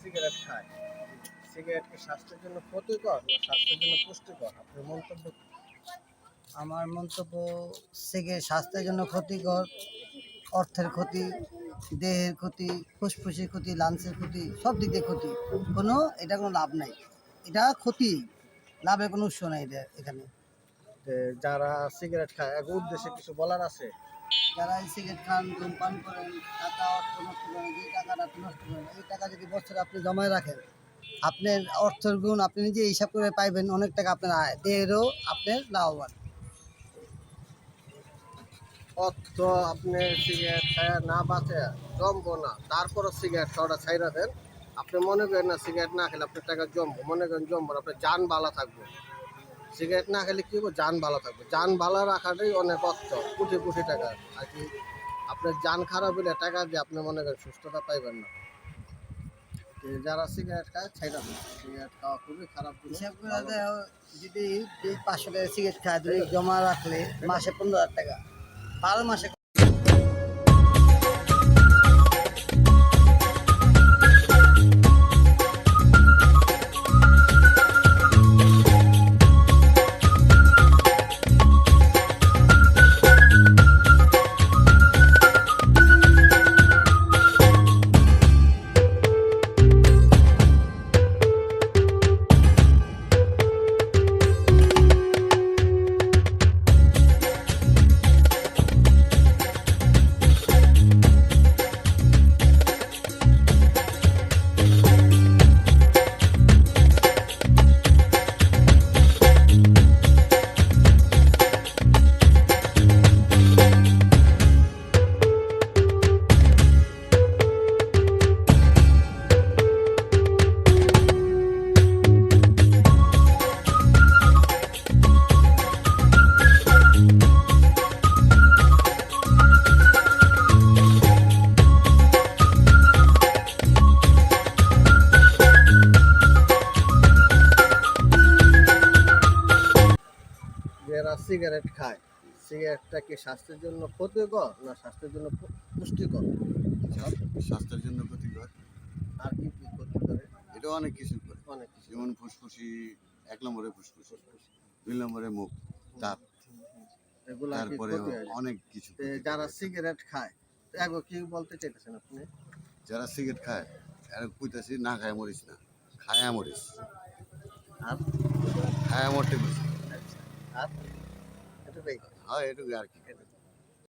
Cigarette খায় cigarette কি স্বাস্থ্যের জন্য ক্ষতিকর স্বাস্থ্যের জন্য পুষ্টিকর? আপনার মন্তব্য আমার মন্তব্য সিগারেট স্বাস্থ্যের জন্য ক্ষতিকর অর্থের ক্ষতি দেহের ক্ষতি ফুসফুসের ক্ষতি লাংসের ক্ষতি সব দিক দিয়ে ক্ষতি। কোনো এটা কোনো লাভ নাই। এটা ক্ষতি লাভের কোনো উৎস নাই এটা এখানে। যারা সিগারেট খায় এক উদ্দেশ্যে কিছু বলার আছে? যারা সিগারেট খান ধূমপান করেন, টাকা, অর্থ নষ্ট করেন, যে টাকাটা আপনি নষ্ট করেন, এই টাকা যদি বছরে আপনি জমায় রাখেন, আপনার অর্থের গুণ আপনি নিজে হিসাব করে পাইবেন, অনেক টাকা আপনার আয়, দেহেরও আপনার লাভবান। অর্থ আপনি সিগারেট খায় না বাঁচে, জমবো না। তারপরও সিগারেট খাওয়াটা ছাইরা দেন। আপনি মনে করেন না, সিগারেট না খেলে আপনার টাকা জমবো। মনে করেন জমবো আপনার যান ভালো থাকবে। সিগারেট না খেলে কি হবে? যান ভালো থাকবে। যান ভালো রাখাটাই অনেক অর্থ কোটি কোটি টাকা। আর কি আপনার যান খারাপ হলে টাকা দিয়ে আপনি মনে করেন সুস্থতা পাইবেন না। যারা সিগারেট খায় ছাইরা সিগারেট খাওয়া খুবই খারাপ হিসাব করে দেখো, যদি পাঁচশো টাকা সিগারেট খায় জমা রাখলে মাসে পনেরো হাজার টাকা। বারো মাসে যারা সিগারেট খায় সিগারেটটা কি স্বাস্থ্যের জন্য ক্ষতিকর না স্বাস্থ্যের জন্য পুষ্টিকর? স্বাস্থ্যের জন্য ক্ষতিকর। আর কি কি ক্ষতি করে এটা অনেক কিছু করে। অনেক কিছু। যেমন ফুসফুসি এক নম্বরে ফুসফুসি দুই নম্বরে মুখ দাঁত। এগুলো আর তারপরে অনেক কিছু যারা সিগারেট খায় একবার কি বলতে চাইতেছেন আপনি? যারা সিগারেট খায় এরা কইতাছি না খায় মরিস না খায়া মরিস। আর? খায়া মরতে বেশি আর? এটাই হয় এটুকু আর কি এটুকু।